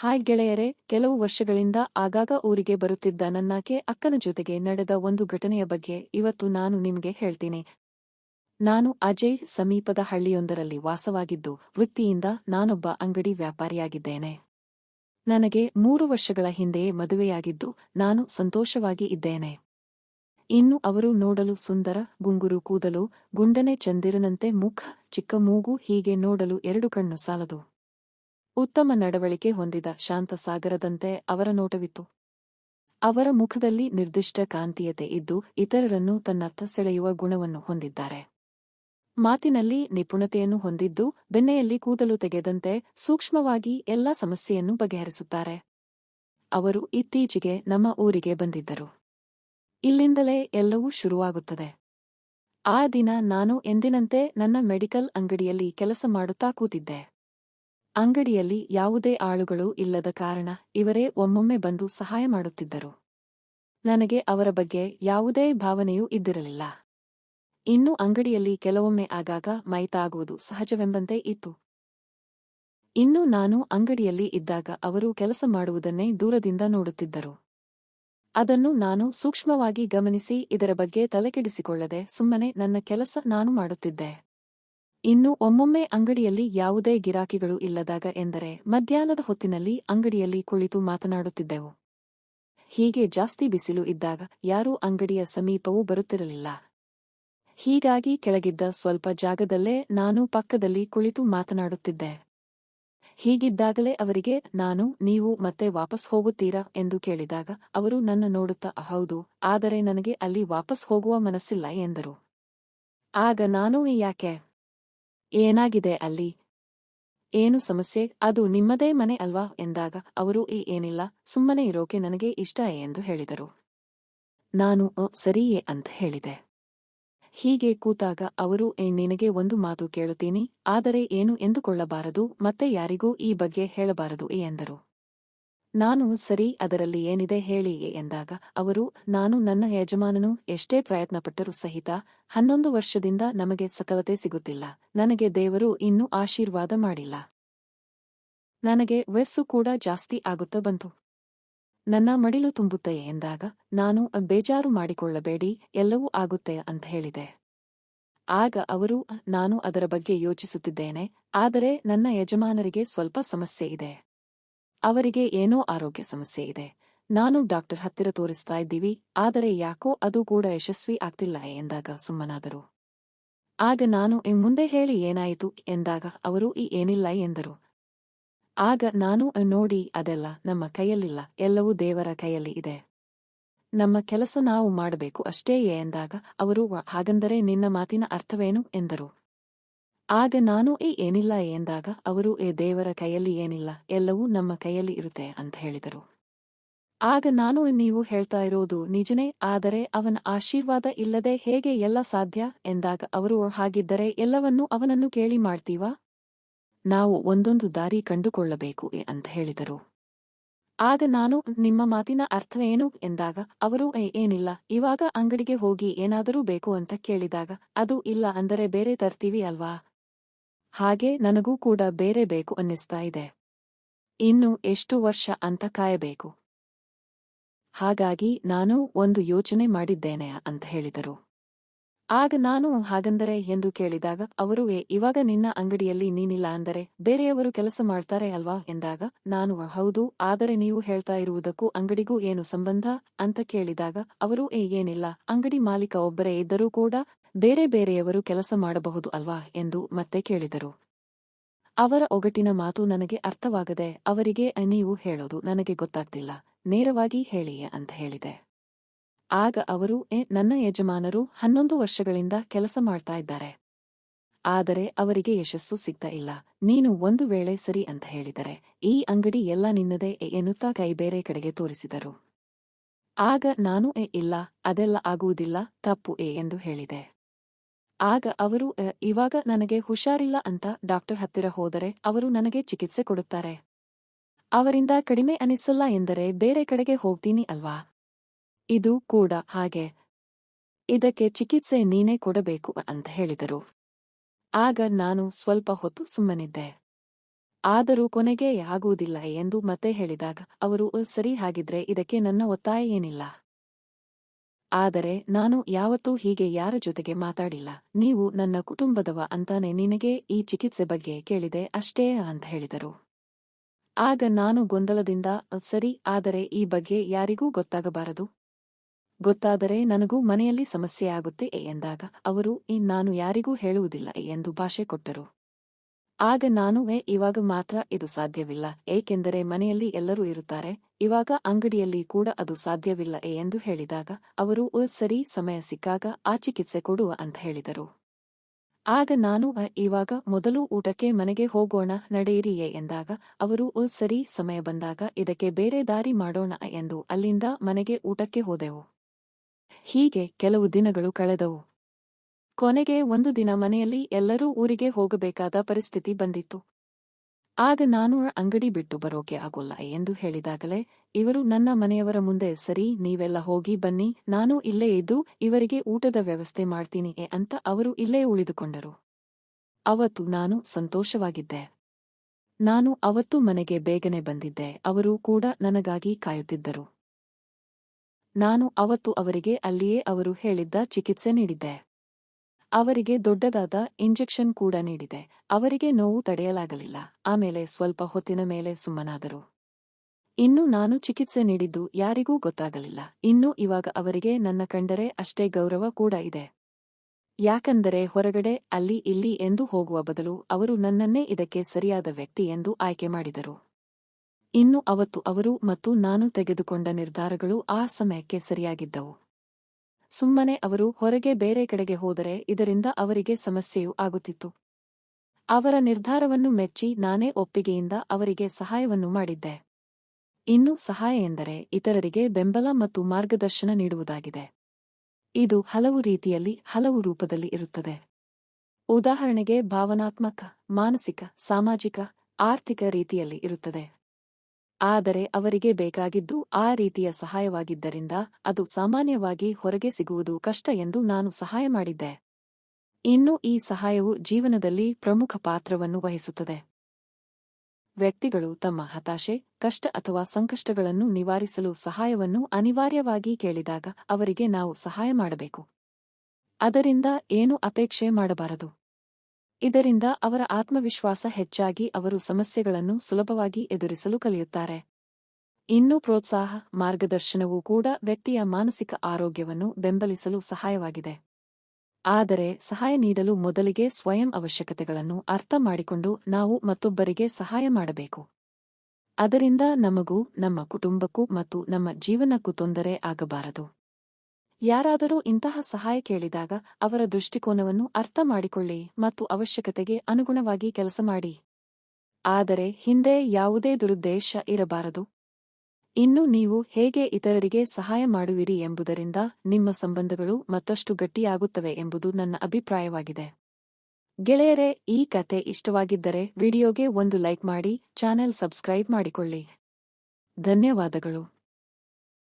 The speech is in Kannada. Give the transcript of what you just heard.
ಹಾಯ್ ಗೆಳೆಯರೆ, ಕೆಲವು ವರ್ಷಗಳಿಂದ ಆಗಾಗ ಊರಿಗೆ ಬರುತ್ತಿದ್ದ ನನ್ನಾಕೆ ಅಕ್ಕನ ಜೊತೆಗೆ ನಡೆದ ಒಂದು ಘಟನೆಯ ಬಗ್ಗೆ ಇವತ್ತು ನಾನು ನಿಮಗೆ ಹೇಳ್ತೀನಿ. ನಾನು ಅಜಯ್ ಸಮೀಪದ ಹಳ್ಳಿಯೊಂದರಲ್ಲಿ ವಾಸವಾಗಿದ್ದು, ವೃತ್ತಿಯಿಂದ ನಾನೊಬ್ಬ ಅಂಗಡಿ ವ್ಯಾಪಾರಿಯಾಗಿದ್ದೇನೆ. ನನಗೆ ಮೂರು ವರ್ಷಗಳ ಹಿಂದೆಯೇ ಮದುವೆಯಾಗಿದ್ದು, ನಾನು ಸಂತೋಷವಾಗಿ ಇದ್ದೇನೆ. ಇನ್ನು ಅವರು ನೋಡಲು ಸುಂದರ, ಗುಂಗುರು ಕೂದಲು, ಗುಂಡನೆ ಚಂದಿರನಂತೆ ಮುಖ, ಚಿಕ್ಕ ಮೂಗು ಹೀಗೆ ನೋಡಲು ಎರಡು ಕಣ್ಣು ಸಾಲದು. ಉತ್ತಮ ನಡವಳಿಕೆ ಹೊಂದಿದ ಶಾಂತ ಸಾಗರದಂತೆ ಅವರ ನೋಟವಿತ್ತು. ಅವರ ಮುಖದಲ್ಲಿ ನಿರ್ದಿಷ್ಟ ಕಾಂತೀಯತೆ ಇದ್ದು ಇತರರನ್ನು ತನ್ನತ್ತ ಸೆಳೆಯುವ ಗುಣವನ್ನು ಹೊಂದಿದ್ದಾರೆ. ಮಾತಿನಲ್ಲಿ ನಿಪುಣತೆಯನ್ನು ಹೊಂದಿದ್ದು ಬೆನ್ನೆಯಲ್ಲಿ ಕೂದಲು ತೆಗೆದಂತೆ ಸೂಕ್ಷ್ಮವಾಗಿ ಎಲ್ಲ ಸಮಸ್ಯೆಯನ್ನು ಬಗೆಹರಿಸುತ್ತಾರೆ. ಅವರು ಇತ್ತೀಚೆಗೆ ನಮ್ಮ ಊರಿಗೆ ಬಂದಿದ್ದರು. ಇಲ್ಲಿಂದಲೇ ಎಲ್ಲವೂ ಶುರುವಾಗುತ್ತದೆ. ಆ ದಿನ ನಾನು ಎಂದಿನಂತೆ ನನ್ನ ಮೆಡಿಕಲ್ ಅಂಗಡಿಯಲ್ಲಿ ಕೆಲಸ ಮಾಡುತ್ತಾ ಕೂತಿದ್ದೆ. ಅಂಗಡಿಯಲ್ಲಿ ಯಾವುದೇ ಆಳುಗಳು ಇಲ್ಲದ ಕಾರಣ ಇವರೇ ಒಮ್ಮೊಮ್ಮೆ ಬಂದು ಸಹಾಯ ಮಾಡುತ್ತಿದ್ದರು. ನನಗೆ ಅವರ ಬಗ್ಗೆ ಯಾವುದೇ ಭಾವನೆಯೂ ಇದ್ದಿರಲಿಲ್ಲ. ಇನ್ನು ಅಂಗಡಿಯಲ್ಲಿ ಕೆಲವೊಮ್ಮೆ ಆಗಾಗ ಮೈತಾಗುವುದು ಸಹಜವೆಂಬಂತೆ ಇತ್ತು. ಇನ್ನು ನಾನು ಅಂಗಡಿಯಲ್ಲಿ ಇದ್ದಾಗ ಅವರು ಕೆಲಸ ಮಾಡುವುದನ್ನೇ ದೂರದಿಂದ ನೋಡುತ್ತಿದ್ದರು. ಅದನ್ನು ನಾನು ಸೂಕ್ಷ್ಮವಾಗಿ ಗಮನಿಸಿ ಇದರ ಬಗ್ಗೆ ತಲೆಕೆಡಿಸಿಕೊಳ್ಳದೆ ಸುಮ್ಮನೆ ನನ್ನ ಕೆಲಸ ನಾನು ಮಾಡುತ್ತಿದ್ದೆ. ಇನ್ನು ಒಮ್ಮೊಮ್ಮೆ ಅಂಗಡಿಯಲ್ಲಿ ಯಾವುದೇ ಗಿರಾಕಿಗಳು ಇಲ್ಲದಾಗ ಎಂದರೆ ಮಧ್ಯಾಹ್ನದ ಹೊತ್ತಿನಲ್ಲಿ ಅಂಗಡಿಯಲ್ಲಿ ಕುಳಿತು ಮಾತನಾಡುತ್ತಿದ್ದೆವು. ಹೀಗೆ ಜಾಸ್ತಿ ಬಿಸಿಲು ಇದ್ದಾಗ ಯಾರೂ ಅಂಗಡಿಯ ಸಮೀಪವೂ ಬರುತ್ತಿರಲಿಲ್ಲ. ಹೀಗಾಗಿ ಕೆಳಗಿದ್ದ ಸ್ವಲ್ಪ ಜಾಗದಲ್ಲೇ ನಾನು ಪಕ್ಕದಲ್ಲಿ ಕುಳಿತು ಮಾತನಾಡುತ್ತಿದ್ದೆ. ಹೀಗಿದ್ದಾಗಲೇ ಅವರಿಗೆ, ನಾನು, ನೀವು ಮತ್ತೆ ವಾಪಸ್ ಹೋಗುತ್ತೀರಾ? ಎಂದು ಕೇಳಿದಾಗ ಅವರು ನನ್ನ ನೋಡುತ್ತಾ, ಹೌದು, ಆದರೆ ನನಗೆ ಅಲ್ಲಿ ವಾಪಸ್ ಹೋಗುವ ಮನಸ್ಸಿಲ್ಲ, ಎಂದರು. ಆಗ, ನಾನು, ಯಾಕೆ? ಏನಾಗಿದೆ ಅಲ್ಲಿ? ಏನು ಸಮಸ್ಯೆ? ಅದು ನಿಮ್ಮದೇ ಮನೆ ಅಲ್ವಾ? ಎಂದಾಗ ಅವರು ಈ ಏನಿಲ್ಲ ಸುಮ್ಮನೆ ಇರೋಕೆ ನನಗೆ ಇಷ್ಟ ಎಂದು ಹೇಳಿದರು. ನಾನು ಸರಿಯೇ ಅಂತ ಹೇಳಿದೆ. ಹೀಗೆ ಕೂತಾಗ ಅವರು "ಏ, ನಿನಗೆ ಒಂದು ಮಾತು ಕೇಳುತ್ತೀನಿ ಆದರೆ ಏನು ಎಂದುಕೊಳ್ಳಬಾರದು ಮತ್ತೆ ಯಾರಿಗೂ ಈ ಬಗ್ಗೆ ಹೇಳಬಾರದು ಎಂದರು. ನಾನು ಸರಿ, ಅದರಲ್ಲಿ ಏನಿದೆ ಹೇಳಿ ಎಂದಾಗ, ಅವರು, ನಾನು ನನ್ನ ಯಜಮಾನನು ಎಷ್ಟೇ ಪ್ರಯತ್ನಪಟ್ಟರೂ ಸಹಿತ, ಹನ್ನೊಂದು ವರ್ಷದಿಂದ ನಮಗೆ ಸಕಲತೆ ಸಿಗುತ್ತಿಲ್ಲ. ನನಗೆ ದೇವರು ಇನ್ನೂ ಆಶೀರ್ವಾದ ಮಾಡಿಲ್ಲ. ನನಗೆ ವಯಸ್ಸು ಕೂಡ ಜಾಸ್ತಿ ಆಗುತ್ತ ಬಂತು. ನನ್ನ ಮಡಿಲು ತುಂಬುತ್ತೆ ಎಂದಾಗ, ನಾನು ಬೇಜಾರು ಮಾಡಿಕೊಳ್ಳಬೇಡಿ, ಎಲ್ಲವೂ ಆಗುತ್ತೆ ಅಂತ ಹೇಳಿದೆ. ಆಗ ಅವರು, ನಾನು ಅದರ ಬಗ್ಗೆ ಯೋಚಿಸುತ್ತಿದ್ದೇನೆ, ಆದರೆ ನನ್ನ ಯಜಮಾನರಿಗೆ ಸ್ವಲ್ಪ ಸಮಸ್ಯೆ ಇದೆ. ಅವರಿಗೆ ಏನೋ ಆರೋಗ್ಯ ಸಮಸ್ಯೆ ಇದೆ. ನಾನು ಡಾಕ್ಟರ್ ಹತ್ತಿರ ತೋರಿಸ್ತಾ ಇದ್ದೀವಿ ಆದರೆ ಯಾಕೋ ಅದು ಕೂಡ ಯಶಸ್ವಿ ಆಗ್ತಿಲ್ಲ ಎಂದಾಗ ಸುಮ್ಮನಾದರು. ಆಗ ನಾನು ಈ ಮುಂದೆ ಹೇಳಿ ಏನಾಯಿತು? ಎಂದಾಗ ಅವರು ಈ ಏನಿಲ್ಲ ಎಂದರು. ಆಗ ನಾನು ನೋಡಿ ಅದೆಲ್ಲ ನಮ್ಮ ಕೈಯಲ್ಲಿಲ್ಲ ಎಲ್ಲವೂ ದೇವರ ಕೈಯಲ್ಲಿ ಇದೆ. ನಮ್ಮ ಕೆಲಸ ನಾವು ಮಾಡಬೇಕು ಅಷ್ಟೇ ಎಂದಾಗ ಅವರು "ವ, ಹಾಗಂದರೆ ನಿನ್ನ ಮಾತಿನ ಅರ್ಥವೇನು? ಎಂದರು. ಆಗ ನಾನು ಈ ಏನಿಲ್ಲ ಎಂದಾಗ ಅವರು ಏ ದೇವರ ಕೈಯಲ್ಲಿ ಏನಿಲ್ಲ ಎಲ್ಲವೂ ನಮ್ಮ ಕೈಯಲ್ಲಿ ಇರುತ್ತೆ ಅಂತ ಹೇಳಿದರು. ಆಗ ನಾನು ನೀವು ಹೇಳ್ತಾ ಇರೋದು ನಿಜನೇ ಆದರೆ ಅವನ ಆಶೀರ್ವಾದ ಇಲ್ಲದೆ ಹೇಗೆ ಎಲ್ಲ ಸಾಧ್ಯ? ಎಂದಾಗ ಅವರು ಹಾಗಿದ್ದರೆ ಎಲ್ಲವನ್ನೂ ಅವನನ್ನು ಕೇಳಿ ಮಾಡ್ತೀವಾ? ನಾವು ಒಂದೊಂದು ದಾರಿ ಕಂಡುಕೊಳ್ಳಬೇಕು ಅಂತ ಹೇಳಿದರು. ಆಗ ನಾನು ನಿಮ್ಮ ಮಾತಿನ ಅರ್ಥವೇನು? ಎಂದಾಗ ಅವರು "ಏ, ಏನಿಲ್ಲ ಇವಾಗ ಅಂಗಡಿಗೆ ಹೋಗಿ ಏನಾದರೂ ಬೇಕು ಅಂತ ಕೇಳಿದಾಗ ಅದು ಇಲ್ಲ ಅಂದರೆ ಬೇರೆ ತರ್ತೀವಿ ಅಲ್ವಾ? ಹಾಗೆ ನನಗೂ ಕೂಡ ಬೇರೆ ಬೇಕು ಅನ್ನಿಸ್ತಾ ಇದೆ. ಇನ್ನು ಎಷ್ಟು ವರ್ಷ ಅಂತ ಕಾಯಬೇಕು. ಹಾಗಾಗಿ ನಾನು ಒಂದು ಯೋಚನೆ ಮಾಡಿದ್ದೇನೆ ಅಂತ ಹೇಳಿದರು. ಆಗ ನಾನು ಹಾಗಂದರೆ ಎಂದು ಕೇಳಿದಾಗ ಅವರು "ಏ, ಇವಾಗ ನಿನ್ನ ಅಂಗಡಿಯಲ್ಲಿ ನೀನಿಲ್ಲ ಅಂದರೆ ಬೇರೆಯವರು ಕೆಲಸ ಮಾಡ್ತಾರೆ ಅಲ್ವಾ? ಎಂದಾಗ ನಾನು ಹೌದು ಆದರೆ ನೀವು ಹೇಳ್ತಾ ಇರುವುದಕ್ಕೂ ಅಂಗಡಿಗೂ ಏನು ಸಂಬಂಧ? ಅಂತ ಕೇಳಿದಾಗ ಅವರು "ಏ, ಏನಿಲ್ಲ ಅಂಗಡಿ ಮಾಲೀಕ ಒಬ್ಬರೇ ಇದ್ದರೂ ಕೂಡ ಬೇರೆ ಬೇರೆಯವರು ಕೆಲಸ ಮಾಡಬಹುದು ಅಲ್ವಾ ಎಂದು ಮತ್ತೆ ಕೇಳಿದರು. ಅವರ ಒಗಟಿನ ಮಾತು ನನಗೆ ಅರ್ಥವಾಗದೆ ಅವರಿಗೆ ನೀವು ಹೇಳೋದು ನನಗೆ ಗೊತ್ತಾಗ್ತಿಲ್ಲ ನೇರವಾಗಿ ಹೇಳಿಯೇ ಅಂತ ಹೇಳಿದೆ. ಆಗ ಅವರು "ಏ, ನನ್ನ ಯಜಮಾನರು ಹನ್ನೊಂದು ವರ್ಷಗಳಿಂದ ಕೆಲಸ ಮಾಡ್ತಾ ಇದ್ದಾರೆ. ಆದರೆ ಅವರಿಗೆ ಯಶಸ್ಸು ಸಿಗ್ತಾ ಇಲ್ಲ. ನೀನು ಒಂದು ವೇಳೆ ಸರಿ ಅಂತ ಹೇಳಿದರೆ ಈ ಅಂಗಡಿ ಎಲ್ಲ ನಿನ್ನದೇ ಎ- ಎನ್ನುತ್ತಾ ಕೈ ಬೇರೆ ಕಡೆಗೆ ತೋರಿಸಿದರು. ಆಗ ನಾನು "ಎ, ಇಲ್ಲ ಅದೆಲ್ಲ ಆಗುವುದಿಲ್ಲ ತಪ್ಪು ಎ ಎಂದು ಹೇಳಿದೆ. ಆಗ ಅವರು ಇವಾಗ ನನಗೆ ಹುಷಾರಿಲ್ಲ ಅಂತ ಡಾಕ್ಟರ್ ಹತ್ತಿರ ಹೋದರೆ ಅವರು ನನಗೆ ಚಿಕಿತ್ಸೆ ಕೊಡುತ್ತಾರೆ. ಅವರಿಂದ ಕಡಿಮೆ ಅನಿಸಲ್ಲ ಎಂದರೆ ಬೇರೆ ಕಡೆಗೆ ಹೋಗ್ತೀನಿ ಅಲ್ವಾ? ಇದು ಕೂಡ ಹಾಗೆ. ಇದಕ್ಕೆ ಚಿಕಿತ್ಸೆ ನೀನೇ ಕೊಡಬೇಕು ಅಂತ ಹೇಳಿದರು. ಆಗ ನಾನು ಸ್ವಲ್ಪ ಹೊತ್ತು ಸುಮ್ಮನಿದ್ದೆ. ಆದರೂ ಕೊನೆಗೆ ಆಗುವುದಿಲ್ಲ ಎಂದು ಮತ್ತೆ ಹೇಳಿದಾಗ, ಅವರು ಸರಿ, ಹಾಗಿದ್ರೆ ಇದಕ್ಕೆ ನನ್ನ ಒತ್ತಾಯ ಏನಿಲ್ಲ. ಆದರೆ ನಾನು ಯಾವತ್ತೂ ಹೀಗೆ ಯಾರ ಜೊತೆಗೆ ಮಾತಾಡಿಲ್ಲ. ನೀವು ನನ್ನ ಕುಟುಂಬದವ ಅಂತಾನೆ ನಿನಗೆ ಈ ಚಿಕಿತ್ಸೆ ಬಗ್ಗೆ ಕೇಳಿದೆ ಅಷ್ಟೇ ಅಂತ ಹೇಳಿದರು. ಆಗ ನಾನು ಗೊಂದಲದಿಂದ "ಅ, ಸರಿ ಆದರೆ ಈ ಬಗ್ಗೆ ಯಾರಿಗೂ ಗೊತ್ತಾಗಬಾರದು. ಗೊತ್ತಾದರೆ ನನಗೂ ಮನೆಯಲ್ಲಿ ಸಮಸ್ಯೆ ಆಗುತ್ತೆ ಎಂದಾಗ ಅವರು "ಈ, ನಾನು ಯಾರಿಗೂ ಹೇಳುವುದಿಲ್ಲ ಎಂದು ಭಾಷೆ ಕೊಟ್ಟರು. ಆಗ ನಾನು "ಏ, ಇವಾಗ ಮಾತ್ರ ಇದು ಸಾಧ್ಯವಿಲ್ಲ ಏಕೆಂದರೆ ಮನೆಯಲ್ಲಿ ಎಲ್ಲರೂ ಇರುತ್ತಾರೆ ಇವಾಗ ಅಂಗಡಿಯಲ್ಲಿ ಕೂಡ ಅದು ಸಾಧ್ಯವಿಲ್ಲ ಎಂದು ಹೇಳಿದಾಗ ಅವರು "ಉ, ಸರಿ ಸಮಯ ಸಿಕ್ಕಾಗ ಆ ಚಿಕಿತ್ಸೆ ಕೊಡುವ ಅಂತ ಹೇಳಿದರು. ಆಗ ನಾನು "ಅ, ಇವಾಗ ಮೊದಲು ಊಟಕ್ಕೆ ಮನೆಗೆ ಹೋಗೋಣ ನಡೆಯಿರಿಯೇ ಎಂದಾಗ ಅವರು "ಉ, ಸರಿ ಸಮಯ ಬಂದಾಗ ಇದಕ್ಕೆ ಬೇರೆ ದಾರಿ ಮಾಡೋಣ ಎಂದು ಅಲ್ಲಿಂದ ಮನೆಗೆ ಊಟಕ್ಕೆ ಹೋದೆವು. ಹೀಗೆ ಕೆಲವು ದಿನಗಳು ಕಳೆದವು. ಕೊನೆಗೆ ಒಂದು ದಿನ ಮನೆಯಲ್ಲಿ ಎಲ್ಲರೂ ಊರಿಗೆ ಹೋಗಬೇಕಾದ ಪರಿಸ್ಥಿತಿ ಬಂದಿತ್ತು. ಆಗ ನಾನು ಅಂಗಡಿ ಬಿಟ್ಟು ಬರೋಕೆ ಆಗೋಲ್ಲ ಎಂದು ಹೇಳಿದಾಗಲೇ, ಇವರು ನನ್ನ ಮನೆಯವರ ಮುಂದೆ, ಸರಿ, ನೀವೆಲ್ಲ ಹೋಗಿ ಬನ್ನಿ, ನಾನು ಇಲ್ಲೇ ಇದ್ದು ಇವರಿಗೆ ಊಟದ ವ್ಯವಸ್ಥೆ ಮಾಡ್ತೀನಿ ಅಂತ ಅವರು ಇಲ್ಲೇ ಉಳಿದುಕೊಂಡರು. ಅವತ್ತು ನಾನು ಸಂತೋಷವಾಗಿದ್ದೆ. ನಾನು ಅವತ್ತು ಮನೆಗೆ ಬೇಗನೆ ಬಂದಿದ್ದೆ, ಅವರು ಕೂಡ ನನಗಾಗಿ ಕಾಯುತ್ತಿದ್ದರು. ನಾನು ಅವತ್ತು ಅವರಿಗೆ ಅಲ್ಲಿಯೇ ಅವರು ಹೇಳಿದ್ದ ಚಿಕಿತ್ಸೆ ನೀಡಿದ್ದೆ. ಅವರಿಗೆ ದೊಡ್ಡದಾದ ಇಂಜೆಕ್ಷನ್ ಕೂಡ ನೀಡಿದೆ. ಅವರಿಗೆ ನೋವು ತಡೆಯಲಾಗಲಿಲ್ಲ. ಆಮೇಲೆ ಸ್ವಲ್ಪ ಹೊತ್ತಿನ ಮೇಲೆ ಸುಮ್ಮನಾದರು. ಇನ್ನು ನಾನು ಚಿಕಿತ್ಸೆ ನೀಡಿದ್ದು ಯಾರಿಗೂ ಗೊತ್ತಾಗಲಿಲ್ಲ. ಇನ್ನು ಇವಾಗ ಅವರಿಗೆ ನನ್ನ ಕಂಡರೆ ಅಷ್ಟೇ ಗೌರವ ಕೂಡ ಇದೆ. ಯಾಕಂದರೆ ಹೊರಗಡೆ ಅಲ್ಲಿ ಇಲ್ಲಿ ಎಂದು ಹೋಗುವ ಬದಲು ಅವರು ನನ್ನನ್ನೇ ಇದಕ್ಕೆ ಸರಿಯಾದ ವ್ಯಕ್ತಿ ಎಂದು ಆಯ್ಕೆ ಮಾಡಿದರು. ಇನ್ನು ಅವತ್ತು ಅವರು ಮತ್ತು ನಾನು ತೆಗೆದುಕೊಂಡ ನಿರ್ಧಾರಗಳು ಆ ಸಮಯಕ್ಕೆ ಸರಿಯಾಗಿದ್ದವು. ಸುಮ್ಮನೆ ಅವರು ಹೊರಗೆ ಬೇರೆ ಕಡೆಗೆ ಹೋದರೆ ಇದರಿಂದ ಅವರಿಗೆ ಸಮಸ್ಯೆಯೂ ಆಗುತ್ತಿತ್ತು. ಅವರ ನಿರ್ಧಾರವನ್ನು ಮೆಚ್ಚಿ ನಾನೇ ಒಪ್ಪಿಗೆಯಿಂದ ಅವರಿಗೆ ಸಹಾಯವನ್ನು ಮಾಡಿದ್ದೆ. ಇನ್ನು ಸಹಾಯ ಎಂದರೆ ಇತರರಿಗೆ ಬೆಂಬಲ ಮತ್ತು ಮಾರ್ಗದರ್ಶನ ನೀಡುವುದಾಗಿದೆ. ಇದು ಹಲವು ರೀತಿಯಲ್ಲಿ ಹಲವು ರೂಪದಲ್ಲಿ ಇರುತ್ತದೆ. ಉದಾಹರಣೆಗೆ ಭಾವನಾತ್ಮಕ, ಮಾನಸಿಕ, ಸಾಮಾಜಿಕ, ಆರ್ಥಿಕ ರೀತಿಯಲ್ಲಿ ಇರುತ್ತದೆ. ಆದರೆ ಅವರಿಗೆ ಬೇಕಾಗಿದ್ದು ಆ ರೀತಿಯ ಸಹಾಯವಾಗಿದ್ದರಿಂದ ಅದು ಸಾಮಾನ್ಯವಾಗಿ ಹೊರಗೆ ಸಿಗುವುದು ಕಷ್ಟ ಎಂದು ನಾನು ಸಹಾಯ ಮಾಡಿದ್ದೆ. ಇನ್ನು ಈ ಸಹಾಯವು ಜೀವನದಲ್ಲಿ ಪ್ರಮುಖ ಪಾತ್ರವನ್ನು ವಹಿಸುತ್ತದೆ. ವ್ಯಕ್ತಿಗಳು ತಮ್ಮ ಹತಾಶೆ, ಕಷ್ಟ ಅಥವಾ ಸಂಕಷ್ಟಗಳನ್ನು ನಿವಾರಿಸಲು ಸಹಾಯವನ್ನು ಅನಿವಾರ್ಯವಾಗಿ ಕೇಳಿದಾಗ ಅವರಿಗೆ ನಾವು ಸಹಾಯ ಮಾಡಬೇಕು. ಅದರಿಂದ ಏನು ಅಪೇಕ್ಷೆ ಮಾಡಬಾರದು? ಇದರಿಂದ ಅವರ ಆತ್ಮವಿಶ್ವಾಸ ಹೆಚ್ಚಾಗಿ ಅವರು ಸಮಸ್ಯೆಗಳನ್ನು ಸುಲಭವಾಗಿ ಎದುರಿಸಲು ಕಲಿಯುತ್ತಾರೆ. ಇನ್ನು ಪ್ರೋತ್ಸಾಹ, ಮಾರ್ಗದರ್ಶನವೂ ಕೂಡ ವ್ಯಕ್ತಿಯ ಮಾನಸಿಕ ಆರೋಗ್ಯವನ್ನು ಬೆಂಬಲಿಸಲು ಸಹಾಯವಾಗಿದೆ. ಆದರೆ ಸಹಾಯ ನೀಡಲು ಮೊದಲಿಗೆ ಸ್ವಯಂ ಅವಶ್ಯಕತೆಗಳನ್ನು ಅರ್ಥ ಮಾಡಿಕೊಂಡು ನಾವು ಮತ್ತೊಬ್ಬರಿಗೆ ಸಹಾಯ ಮಾಡಬೇಕು. ಅದರಿಂದ ನಮಗೂ, ನಮ್ಮ ಕುಟುಂಬಕ್ಕೂ ಮತ್ತು ನಮ್ಮ ಜೀವನಕ್ಕೂ ತೊಂದರೆ ಆಗಬಾರದು. ಯಾರಾದರೂ ಇಂತಹ ಸಹಾಯ ಕೇಳಿದಾಗ ಅವರ ದೃಷ್ಟಿಕೋನವನ್ನು ಅರ್ಥ ಮಾಡಿಕೊಳ್ಳಿ ಮತ್ತು ಅವಶ್ಯಕತೆಗೆ ಅನುಗುಣವಾಗಿ ಕೆಲಸ ಮಾಡಿ. ಆದರೆ ಹಿಂದೆ ಯಾವುದೇ ದುರುದ್ದೇಶ ಇರಬಾರದು. ಇನ್ನು ನೀವು ಹೇಗೆ ಇತರರಿಗೆ ಸಹಾಯ ಮಾಡುವಿರಿ ಎಂಬುದರಿಂದ ನಿಮ್ಮ ಸಂಬಂಧಗಳು ಮತ್ತಷ್ಟು ಗಟ್ಟಿಯಾಗುತ್ತವೆ ಎಂಬುದು ನನ್ನ ಅಭಿಪ್ರಾಯವಾಗಿದೆ. ಗೆಳೆಯರೇ, ಈ ಕತೆ ಇಷ್ಟವಾಗಿದ್ದರೆ ವಿಡಿಯೋಗೆ ಒಂದು ಲೈಕ್ ಮಾಡಿ, ಚಾನೆಲ್ ಸಬ್ಸ್ಕ್ರೈಬ್ ಮಾಡಿಕೊಳ್ಳಿ. ಧನ್ಯವಾದಗಳು.